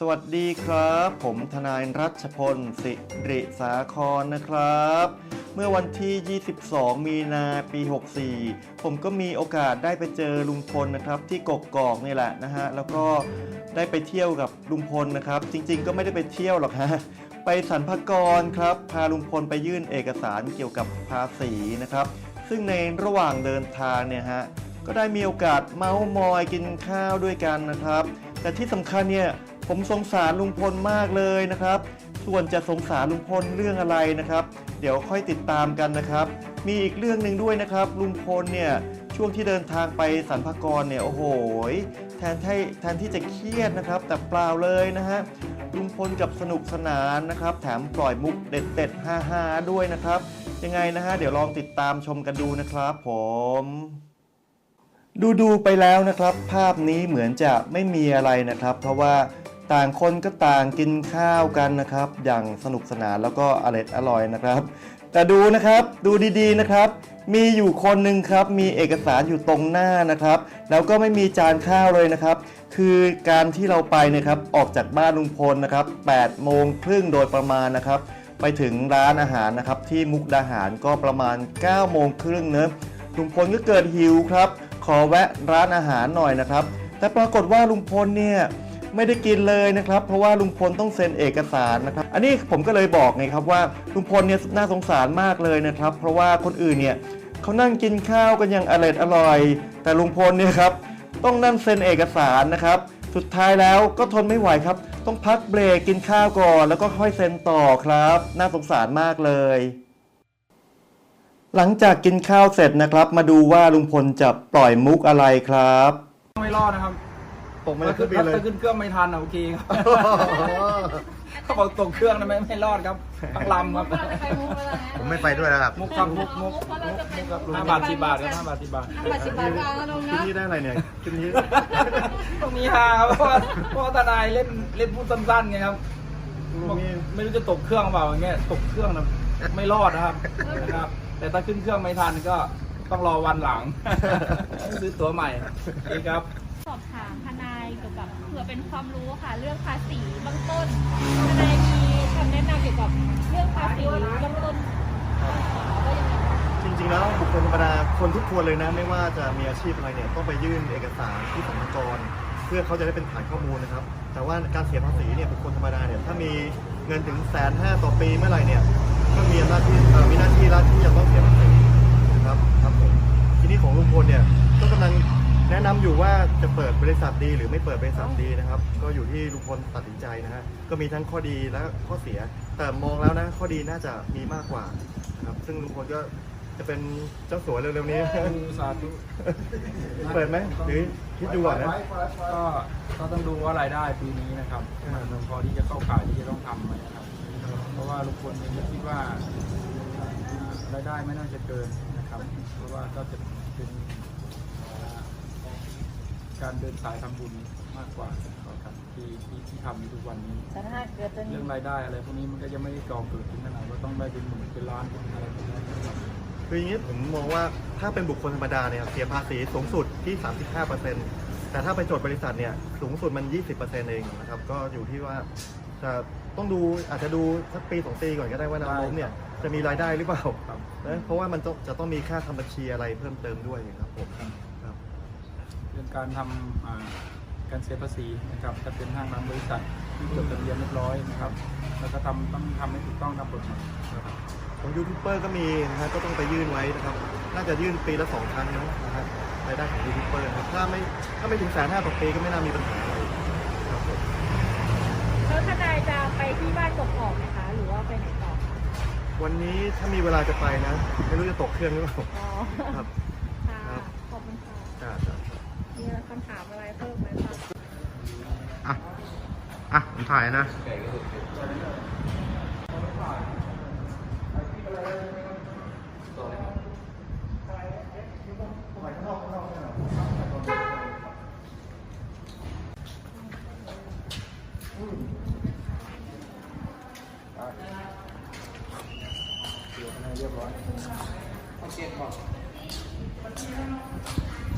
สวัสดีครับ ผมทนายรัชพล สิริสาครนะครับ เมื่อวันที่ 22 มีนาปี 64 ผมก็มีโอกาสได้ไปเจอลุงพลนะครับ ที่กกกอกนี่แหละนะฮะ แล้วก็ได้ไปเที่ยวกับลุงพลนะครับ จริงๆ ก็ไม่ได้ไปเที่ยวหรอกฮะ ไปสรรพากรครับ พาลุงพลไปยื่นเอกสารเกี่ยวกับภาษีนะครับ ซึ่งในระหว่างเดินทางเนี่ยฮะ ก็ได้มีโอกาสเมาส์มอยกินข้าวด้วยกันนะครับ แต่ที่สำคัญเนี่ย ผมสงสารลุงพลมากเลยนะครับ ส่วนจะสงสารลุงพลเรื่องอะไรนะครับ เดี๋ยวค่อยติดตามกันนะครับ มีอีกเรื่องหนึ่งด้วยนะครับ ลุงพลเนี่ยช่วงที่เดินทางไปสรรพากรเนี่ยโอ้โหแทนที่แทนที่จะเครียดนะครับ แต่เปล่าเลยนะฮะลุงพลกับสนุกสนานนะครับ แถมปล่อยมุกเด็ดๆฮาๆด้วยนะครับ ยังไงนะฮะเดี๋ยวลองติดตามชมกันดูนะครับผมดูดูๆไปแล้วนะครับ ภาพนี้เหมือนจะไม่มีอะไรนะครับ เพราะว่า ต่างคนก็ต่างกินข้าวกันนะครับ อย่างสนุกสนานแล้วก็อร่อยอร่อยนะครับ แต่ดูนะครับดูดีๆนะครับ มีอยู่คนหนึ่งครับมีเอกสารอยู่ตรงหน้านะครับ แล้วก็ไม่มีจานข้าวเลยนะครับ คือการที่เราไปนะครับออกจากบ้านลุงพลนะครับ8โมงครึ่งโดยประมาณนะครับ ไปถึงร้านอาหารนะครับ ที่มุกดาหารก็ประมาณ9โมงครึ่งเนอะลุงพลก็เกิดหิวครับ ขอแวะร้านอาหารหน่อยนะครับ แต่ปรากฏว่าลุงพลเนี่ย ไม่ได้กินเลยนะครับ เพราะว่าลุงพลต้องเซ็นเอกสารนะครับ อันนี้ผมก็เลยบอกไงครับว่าลุงพลเนี่ยน่าสงสารมากเลยนะครับ เพราะว่าคนอื่นเนี่ยเขานั่งกินข้าวกันอย่างอร่อยอร่อย แต่ลุงพลเนี่ยครับต้องนั่งเซ็นเอกสารนะครับ สุดท้ายแล้วก็ทนไม่ไหวครับ ต้องพักเบรกกินข้าวก่อน แล้วก็ค่อยเซ็นต่อครับ น่าสงสารมากเลยหลังจากกินข้าวเสร็จนะครับ มาดูว่าลุงพลจะปล่อยมุกอะไรครับ ไม่รอดนะครับ ตกมาจากเครื่องบินเลย ถ้าขึ้นเครื่องไม่ทันอะโอเคครับเขาบอกตกเครื่องนะไม่ไม่รอดครับต้องลำครับผมไม่ไปด้วยแล้วครับมุกครับมุกมุกมุกมุกครับห้าบาทสิบบาทครับห้าบาทสิบบาทห้าบาทสิบบาทกลางนะลุงที่นะนี่ได้อะไรเนี่ยที่นี่ต้องมีฮาครับเพราะว่าเพราะว่าทนายเล่นเล่นพูดสั้นๆไงครับบอกไม่รู้จะตกเครื่องเปล่าอย่างเงี้ยตกเครื่องนะไม่รอดนะครับนะครับ แต่ถ้าขึ้นเครื่องไม่ทันก็ต้องรอวันหลัง ซื้อตั๋วใหม่นี่ครับ สอบถามทนายเกี่ยวกับเผื่อเป็นความรู้ค่ะ เรื่องภาษีเบื้องต้นทนายมีคำแนะนำเกี่ยวกับเรื่องภาษีเบื้องต้นว่ายังไงบ้างจริงๆแล้วบุคคลธรรมดาคนทุกคนเลยนะ ไม่ว่าจะมีอาชีพอะไรเนี่ยต้องไปยื่นเอกสารที่สรรพากรเพื่อเขาจะได้เป็นฐานข้อมูลนะครับ แต่ว่าการเสียภาษีเนี่ยบุคคลธรรมดาเนี่ยถ้ามีเงินถึงแสนห้าต่อปีเมื่อไหร่เนี่ยก็มีหน้าที่มีหน้าที่ ริษัทดีหรือไม่เปิดบริษัทดีนะครับ ก็อยู่ที่ลุงพลตัดสินใจนะฮะก็มีทั้งข้อดีและข้อเสีย แต่มองแล้วนะข้อดีน่าจะมีมากกว่านะครับซึ่งลุงพลก็จะเป็นเจ้าสัวเร็วๆนี้ สาธุเปิดไหมหรือคิดดูก่อนนะ ก็ก็ต้องดูว่ารายได้ปีนี้นะครับมันพอที่จะเข้าข่ายที่จะต้องทำไหมนะครับ เพราะว่าลุงพลเองก็คิดว่ารายได้ไม่น่าจะเกินนะครับ เพราะว่าก็จะเป็นอ่า การเดินสายทำบุญมากกว่าครับที่ที่ที่ทำอยู่ทุกวันนี้แต่ถ้าเกิดจะมีเรื่องรายได้อะไรพวกนี้มันก็จะไม่ได้ก่อเกิดขึ้นขนาดว่าต้องได้เป็นหมื่นเป็นล้านเป็นอะไรพวกนี้นะครับคืออย่างนี้ผมมองว่าถ้าเป็นบุคคลธรรมดาเนี่ยเสียภาษีสูงสุดที่ 35%แต่ถ้าไปจดบริษัทเนี่ยสูงสุดมัน 20%เองนะครับก็อยู่ที่ว่าจะต้องดูอาจจะดูสักปีสองปีก่อนก็ได้ว่าแนวโน้มเนี่ยจะมีรายได้หรือเปล่าครับนะเพราะว่ามันต้องจะต้องมีค่าทำบัญชีอะไรเพิ่มเติมด้วยครับผมครับ เรื่องการทำอ่าการเสียภาษีนะครับจะเป็นห้างร้านบริษัทที่จดทะเบียนเรียบร้อยนะครับแล้วก็ทำต้องทำให้ถูกต้องตามกฎหมายนะครับของยูทูบเบอร์ก็มีนะฮะก็ต้องไปยื่นไว้นะครับน่าจะยื่นปีละสองครั้งนะนะฮะรายได้ของยูทูบเบอร์นะครับถ้าไม่ถ้าไม่ถึงแสนห้าต่อปีก็ไม่น่ามีปัญหาอะไรครับผมแล้วทนายจะไปที่บ้านกกอกไหมคะหรือว่าไปไหนต่อคะวันนี้ถ้ามีเวลาจะไปนะ ไม่รู้จะตกเครื่องหรือเปล่าอ๋อครับค่ะครับ ขอบคุณค่ะ จ้าจ้า มีคำถามอะไรเพิ่มไหมคะ อะ อะผมถ่ายนะเ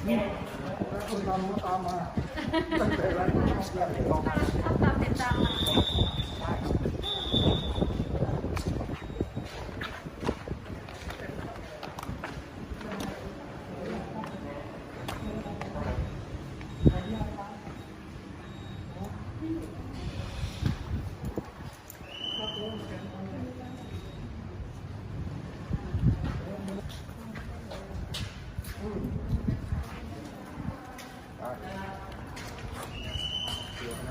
นี่ต้องตามตามมาตั้งแต่แรกเราตามติดตามมา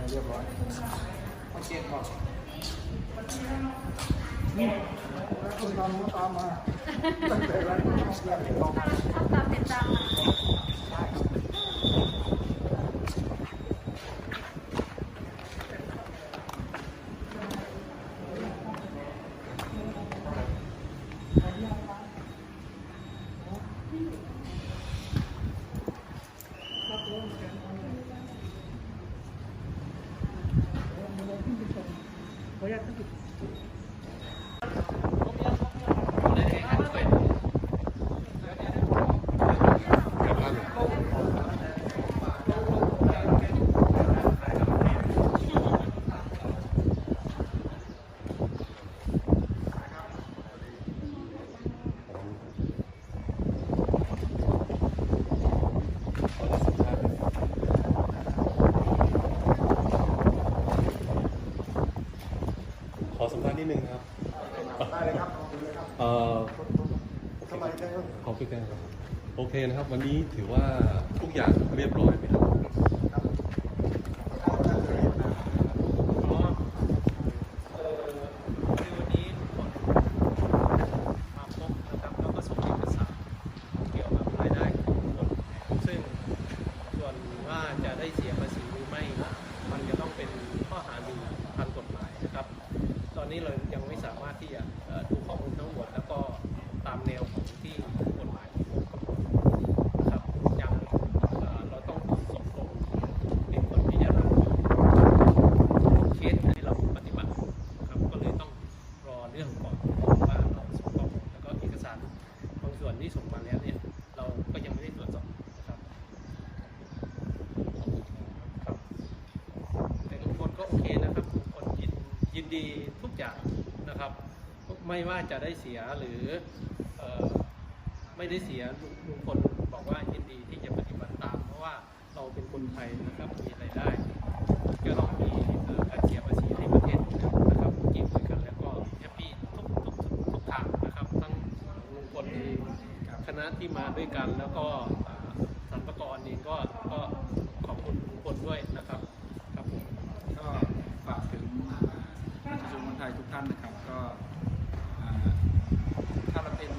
เรียบร้อยโอเคก่อนนี่คุณตามมาตามมาตั้งแต่แรกเราทำตามเป็นตามมา ข อสัมภาษณ์นิดนึงครับ ได้เลยครับเอ่อสบายใจครับขอบคุณครับโอเคนะครับ วันนี้ถือว่าทุกอย่างเรียบร้อยไหมครับ ในวันนี้มาพบนะครับแล้วก็ส่งเอกสารเกี่ยวกับรายได้ของบุคคลซึ่งส่วนว่าจะได้เสียภาษีหรือไม่ มันจะต้องเป็นข้อหาหนึ่งทางกฎหมายนะครับ ตอนนี้เรายังไม่สามารถที่จะเอ่อดูข้อมูลทั้งหมด แล้วก็ตามแนวของที่กฎหมายของกำหนดนะครับยังเอ่อเราต้องส่งลงเป็นคนพิจารณา เคสให้เราปฏิบัติครับก็เลยต้องรอเรื่องก่อนว่าเราส่งข้อมูลแล้วก็เอกสารบางส่วนที่ส่งมาแล้วเนี่ยเราก็ยังไม่ได้ตรวจสอบนะครับครับแต่ลุงพลก็โอเคนะครับลุงพลยินยิน ดีทุกอย่างนะครับ ไม่ว่าจะได้เสียหรือออไม่ได้เสียลุงพลบอกว่ายินดีที่จะปฏิบัติตาม เพราะว่าเราเป็นคนไทยนะครับมีรายได้ก็ต้องมีการเสียภาษีให้ประเทศนะครับเกี่ยวยกันแล้วก็แฮปปี้ทุกทุกทุกทุกทางนะครับ ทั้งลุงพลเองคณะที่มาด้วยกันแล้วก็ ท่านนะครับก็ถ้าเราเป็น